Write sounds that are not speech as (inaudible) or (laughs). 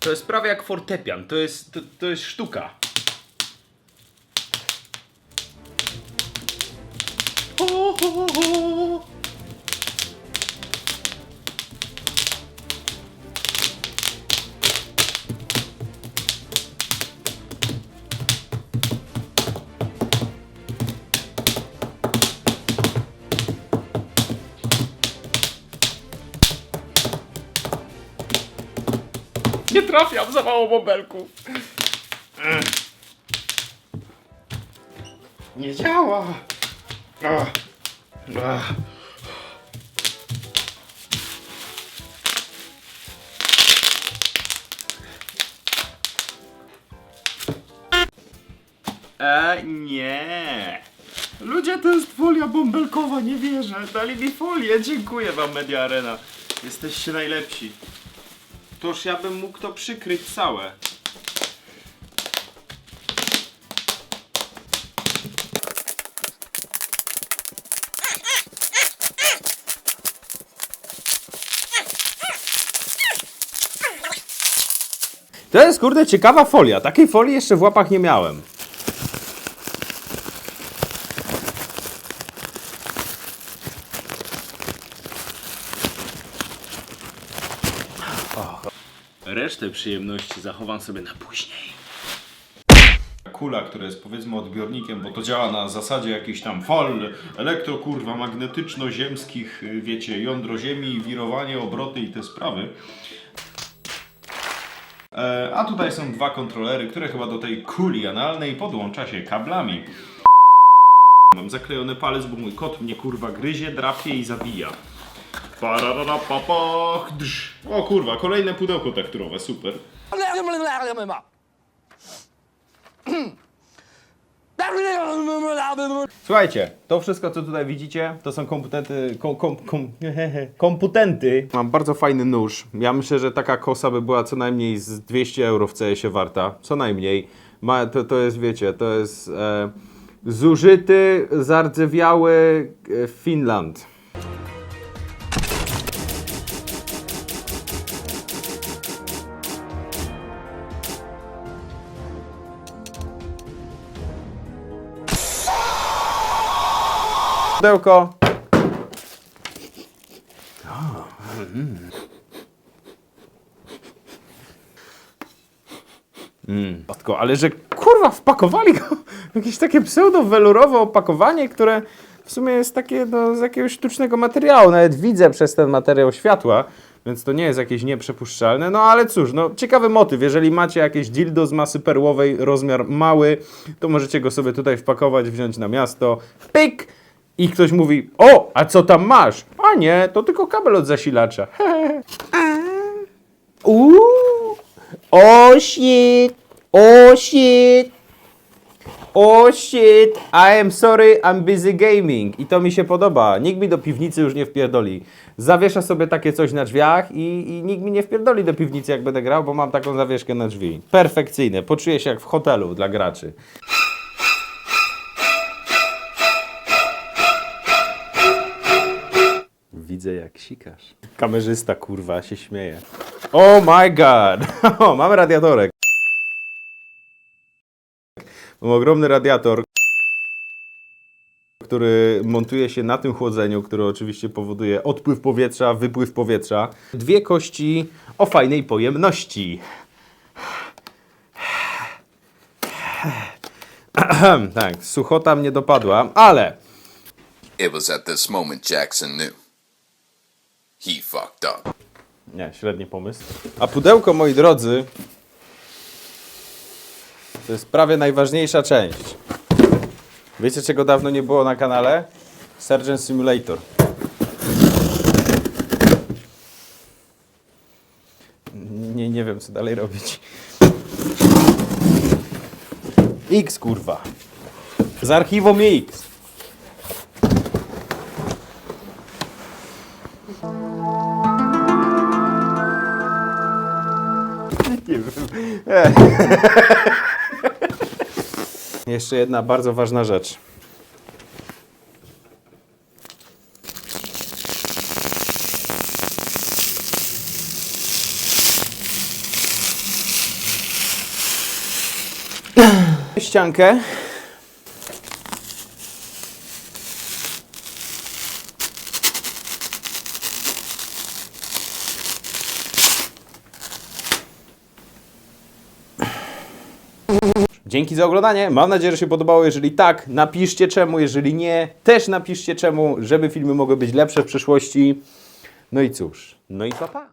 To jest prawie jak fortepian, to jest, to, to jest sztuka. (laughs) Nie trafiam za mało bąbelków. Nie działa. E, nie. Ludzie, to jest folia bąbelkowa, nie wierzę. Dali mi folię, dziękuję wam Media Arena. Jesteście najlepsi. Toż ja bym mógł to przykryć całe. To jest kurde ciekawa folia. Takiej folii jeszcze w łapach nie miałem. Resztę przyjemności zachowam sobie na później. Kula, która jest powiedzmy odbiornikiem, bo to działa na zasadzie jakichś tam fal elektro, kurwa, magnetyczno-ziemskich, y, wiecie, jądro ziemi, wirowanie, obroty i te sprawy. E, a tutaj są dwa kontrolery, które chyba do tej kuli analnej podłącza się kablami. Mam zaklejony palec, bo mój kot mnie kurwa gryzie, drapie i zabija. Pararapapach, drż. O kurwa, kolejne pudełko tekturowe, super. Słuchajcie, to wszystko co tutaj widzicie, to są komputenty, kom, kom, kom, (laughs) komputenty. Mam bardzo fajny nóż. Ja myślę, że taka kosa by była co najmniej z 200 euro w CS-ie warta. Co najmniej. Ma, to, to jest, wiecie, to jest e, zużyty, zardzewiały e, Finland. Pudełko. Mm. Matko, ale że kurwa wpakowali go w jakieś takie pseudo-welurowe opakowanie, które w sumie jest takie no, z jakiegoś sztucznego materiału. Nawet widzę przez ten materiał światła, więc to nie jest jakieś nieprzepuszczalne. No ale cóż, no ciekawy motyw. Jeżeli macie jakieś dildo z masy perłowej, rozmiar mały, to możecie go sobie tutaj wpakować, wziąć na miasto. Pyk! I ktoś mówi, o, a co tam masz? A nie, to tylko kabel od zasilacza. (laughs) Uuu, oh shit, oh shit, oh shit, I am sorry, I'm busy gaming. I to mi się podoba. Nikt mi do piwnicy już nie wpierdoli. Zawieszę sobie takie coś na drzwiach i, i nikt mi nie wpierdoli do piwnicy, jak będę grał, bo mam taką zawieszkę na drzwi. Perfekcyjne. Poczuję się jak w hotelu dla graczy. Widzę jak sikasz. Kamerzysta kurwa się śmieje. Oh my god! (laughs) O, mamy radiatorek. Mam ogromny radiator, który montuje się na tym chłodzeniu, które oczywiście powoduje odpływ powietrza, wypływ powietrza. Dwie kości o fajnej pojemności. (clears throat) tak, suchota mnie dopadła, ale It was at this moment Jackson knew. He fucked up. Nie, średni pomysł. A pudełko, moi drodzy, to jest prawie najważniejsza część. Wiecie, czego dawno nie było na kanale? Surgeon Simulator. Nie, nie wiem, co dalej robić. X, kurwa. Z archiwum X. (laughs) Jeszcze jedna bardzo ważna rzecz. Ściankę. Dzięki za oglądanie. Mam nadzieję, że się podobało. Jeżeli tak, napiszcie czemu. Jeżeli nie, też napiszcie czemu, żeby filmy mogły być lepsze w przyszłości. No i cóż, no i pa pa.